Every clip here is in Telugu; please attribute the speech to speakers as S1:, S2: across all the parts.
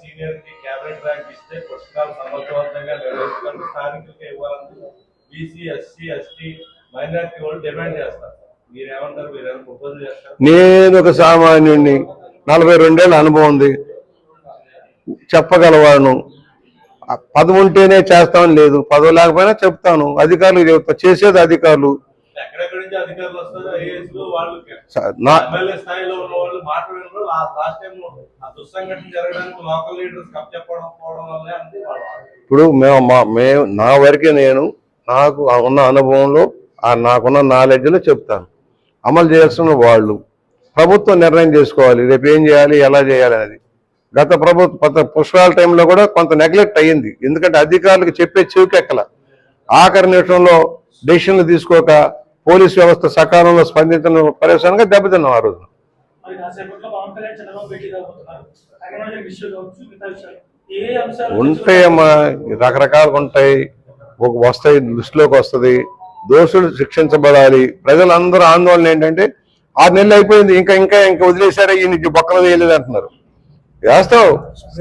S1: సీనియర్కి క్యాబినెట్ ర్యాంక్ ఇస్తే పుస్తకాలు సమర్థవంతంగా నిర్వహించుకుంటూ స్థానికులకి ఇవ్వాలని బీసీ ఎస్సీ ఎస్టీ మైనారిటీ వాళ్ళు డిమాండ్ చేస్తారు. మీరేమంటారు? మీరు ఏమైనా ప్రపోజ్ చేస్తారు?
S2: నేను ఒక సామాన్యుడిని నలభై రెండేళ్ళ అనుభవం ఉంది. చెప్పగలవాను ఆ పదవి ఉంటేనే చేస్తామని లేదు. పదవి లేకపోయినా చెప్తాను. అధికారులు చెప్తా. చేసేది అధికారులు. ఇప్పుడు మేము మా మేము నా వరకే నేను నాకు ఉన్న అనుభవంలో నాకున్న నాలెడ్జ్లో చెప్తాను. అమలు చేయాల్సిన వాళ్ళు ప్రభుత్వం నిర్ణయం చేసుకోవాలి. రేపు ఏం చేయాలి ఎలా చేయాలి అనేది. గత ప్రభుత్వ గత పుష్కరాల టైంలో కూడా కొంత నెగ్లెక్ట్ అయ్యింది. ఎందుకంటే అధికారులకు చెప్పే చెవికెక్కల. ఆఖరి నిమిషంలో డెసిషన్లు తీసుకోక పోలీస్ వ్యవస్థ సకాలంలో స్పందించడం పరేషాన్గా దెబ్బతిన్నాం ఆ రోజు. ఉంటాయమ్మా రకరకాలుగా ఉంటాయి. ఒక వస్తాయి దృష్టిలోకి వస్తుంది. దోషులు శిక్షించబడాలి. ప్రజలందరూ ఆందోళన ఏంటంటే ఆరు నెలలు అయిపోయింది ఇంకా ఇంకా ఇంకా వదిలేశారా ఈయన బొక్కలు వేయలేదు అంటున్నారు. వేస్తావు.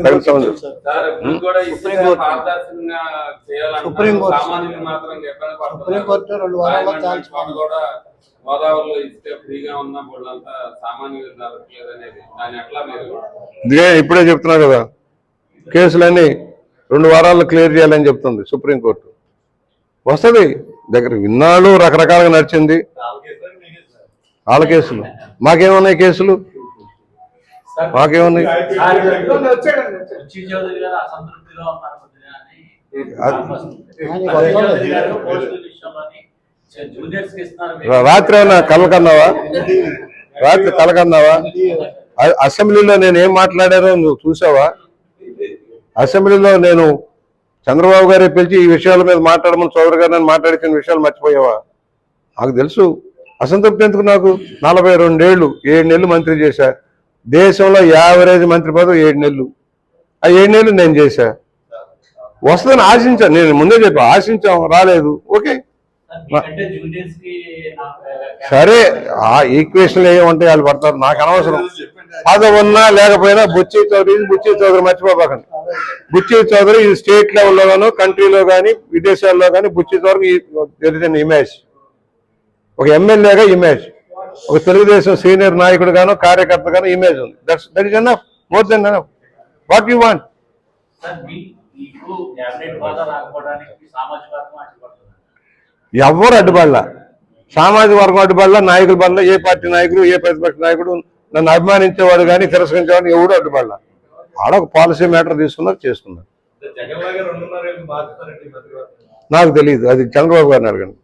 S2: తగిన సమయం.
S3: సార్. ఇప్పుడు కూడా ఇసుక పారదర్శకంగా చేయాలంటున్నారు.
S4: Supreme court.
S3: సామాన్యులు మాత్రం ఇబ్బంది పడుతున్నారు.
S4: సుప్రీం కోర్టు రెండు వారాల్లో
S3: రాయమండ్రి
S4: తేల్చి
S3: చోట కూడా గోదావరిలో ఇసుక ఫ్రీగా ఉన్న వాళ్ళంతా సామాన్యులు దొరకలేదు అనేది దాన్ని ఎట్లా మీరు
S2: ఇదిగే ఇప్పుడే చెప్తున్నా కదా కేసులన్నీ రెండు వారాల్లో క్లియర్ చేయాలని చెప్తుంది సుప్రీంకోర్టు వస్తుంది. దగ్గర ఇన్నాళ్ళు రకరకాలుగా నడిచింది. వాళ్ళ కేసులు. మాకేమున్నాయి కేసులు? రాత్రి ఏమన్నా కలకన్నావా? రాత్రి కలకన్నావా? అసెంబ్లీలో నేను ఏం మాట్లాడారో నువ్వు చూసావా? అసెంబ్లీలో నేను చంద్రబాబు గారే పిలిచి ఈ విషయాల మీద మాట్లాడమని చౌదరి గారు నేను మాట్లాడిన విషయాలు మర్చిపోయావా? నాకు తెలుసు. అసంతృప్తి ఎందుకు నాకు? నలభై రెండేళ్ళు ఏడు నెలలు మంత్రి చేశా. దేశంలో యావరేజ్ మంత్రి పదవి ఏడు నెలలు. ఆ ఏడు నెలలు నేను చేశా. వస్తుందని ఆశించాను నేను ముందే చెప్పా ఆశించాం రాలేదు. ఓకే.
S5: మీకంటే జూనియర్స్కి నాకు, ఆ,
S2: సరే ఆ ఈక్వేషన్లు ఏమంటే వాళ్ళు పడతారు. నాకు అనవసరం. పదవి ఉన్నా లేకపోయినా బుచ్చి చౌదరి బుచ్చి చౌదరి మర్చిపోకండి బుచ్చి చౌదరి ఈ స్టేట్ లెవెల్లో గాను కంట్రీలో కానీ విదేశాల్లో కానీ బుచ్చి చౌదరి తెలిసిన ఇమేజ్. ఒక ఎమ్మెల్యేగా ఇమేజ్. ఒక తెలుగుదేశం సీనియర్ నాయకుడు గాను కార్యకర్త గాను ఇమేజ్ ఉంది. That's that is enough more than enough what you want ఎవ్వరు అడ్డుపడలా? సామాజిక వర్గం అడ్డుపడలా? నాయకుల పట్ల ఏ పార్టీ నాయకుడు ఏ ప్రతిపక్ష నాయకుడు నన్ను అభిమానించేవాడు కానీ తిరస్కరించేవాడు ఎవడు అడ్డుపడలా? ఆడ ఒక పాలసీ మ్యాటర్ తీసుకున్నారు చేసుకున్నారు. నాకు తెలియదు అది చంద్రబాబు గారిని అడగండి.